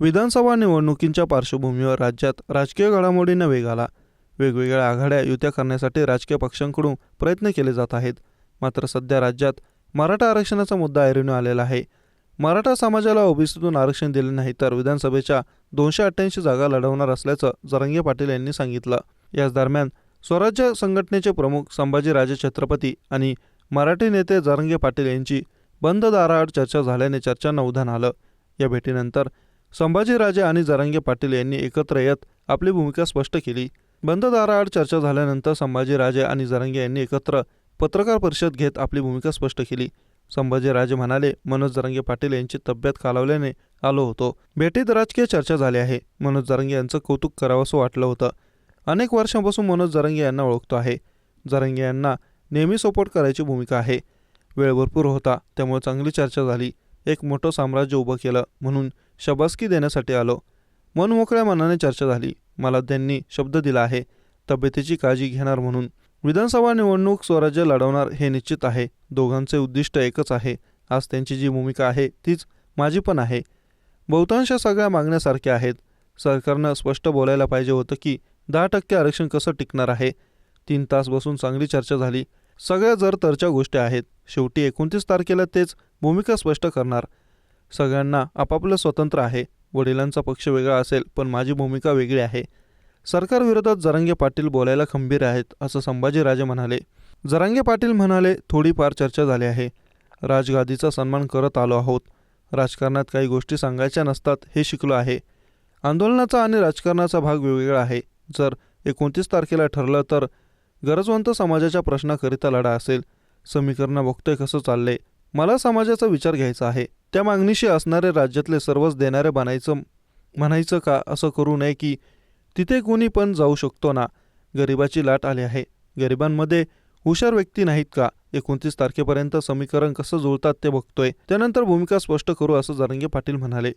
विधानसभा निवडणुकींच्या पार्श्वभूमीवर राज्यात राजकीय घडामोडींना वेग आला वेगवेगळ्या आघाड्या युत्या करण्यासाठी राजकीय पक्षांकडून प्रयत्न केले जात आहेत. मात्र सध्या राज्यात मराठा आरक्षणाचा मुद्दा ऐरणीवर आलेला आहे. मराठा समाजाला ओबीसीतून आरक्षण दिले नाही तर विधानसभेच्या दोनशे अठ्ठ्याऐंशी जागा लढवणार असल्याचं जरंगे पाटील यांनी सांगितलं. याच दरम्यान स्वराज्य संघटनेचे प्रमुख संभाजीराजे छत्रपती आणि मराठी नेते जरंगे पाटील यांची बंद दाराआड चर्चा झाल्याने चर्चांना उधाण आलं. या भेटीनंतर संभाजीराजे आणि जरांगे पाटील यांनी एकत्र येत आपली भूमिका स्पष्ट केली. बंद दाराआड चर्चा झाल्यानंतर संभाजीराजे आणि जरांगे यांनी एकत्र पत्रकार परिषद घेत आपली भूमिका स्पष्ट केली. संभाजीराजे म्हणाले मनोज जरांगे पाटील यांची तब्येत खालावल्याने आलो होतो. भेटीत राजकीय चर्चा झाली आहे. मनोज जरांगे यांचं कौतुक करावंसं वाटलं होतं. अनेक वर्षांपासून मनोज जरांगे यांना ओळखतो आहे. जरांगे यांना नेहमी सपोर्ट करायची भूमिका आहे. वेळ भरपूर होता त्यामुळे चांगली चर्चा झाली. एक मोठं साम्राज्य उभं केलं म्हणून शबासकी देण्यासाठी आलो. मन मोकळ्या मनाने चर्चा झाली. मला त्यांनी शब्द दिला आहे तब्येतीची काळजी घेणार म्हणून. विधानसभा निवडणूक स्वराज्य लढवणार हे निश्चित आहे. दोघांचे उद्दिष्ट एकच आहे. आज त्यांची जी भूमिका आहे तीच माझी पण आहे. बहुतांश सगळ्या मागण्यासारख्या आहेत. सरकारनं स्पष्ट बोलायला पाहिजे होतं की दहा टक्के आरक्षण कसं टिकणार आहे? तीन तास बसून चांगली चर्चा झाली. सगळ्या जर तरच्या गोष्टी आहेत शेवटी एकोणतीस तारखेला तेच भूमिका स्पष्ट करणार. सगळ्यांना आपापलं स्वतंत्र आहे. वडिलांचा पक्ष वेगळा असेल पण माझी भूमिका वेगळी आहे. सरकारविरोधात जरांगे पाटील बोलायला खंबीर आहेत असं संभाजीराजे म्हणाले. जरांगे पाटील म्हणाले थोडीफार चर्चा झाली आहे. राजगादीचा सन्मान करत आलो आहोत. राजकारणात काही गोष्टी सांगायच्या नसतात हे शिकलो आहे. आंदोलनाचा आणि राजकारणाचा भाग वेगवेगळा आहे. जर एकोणतीस तारखेला ठरलं तर गरजवंत समाजाच्या प्रश्नाकरिता लढा असेल. समीकरणं बघतोय कसं चाललंय. मला समाजाचा विचार घ्यायचा आहे. त्या मागणीशी असणारे राज्यातले सर्वच देणारे बनायचं म्हणायचं का असं करू नये की तिथे कोणी पण जाऊ शकतो ना? गरिबाची लाट आली आहे. गरिबांमध्ये हुशार व्यक्ती नाहीत का? एकोणतीस तारखेपर्यंत समीकरण कसं जुळतात ते बघतोय. त्यानंतर भूमिका स्पष्ट करू असं जरंगे पाटील म्हणाले.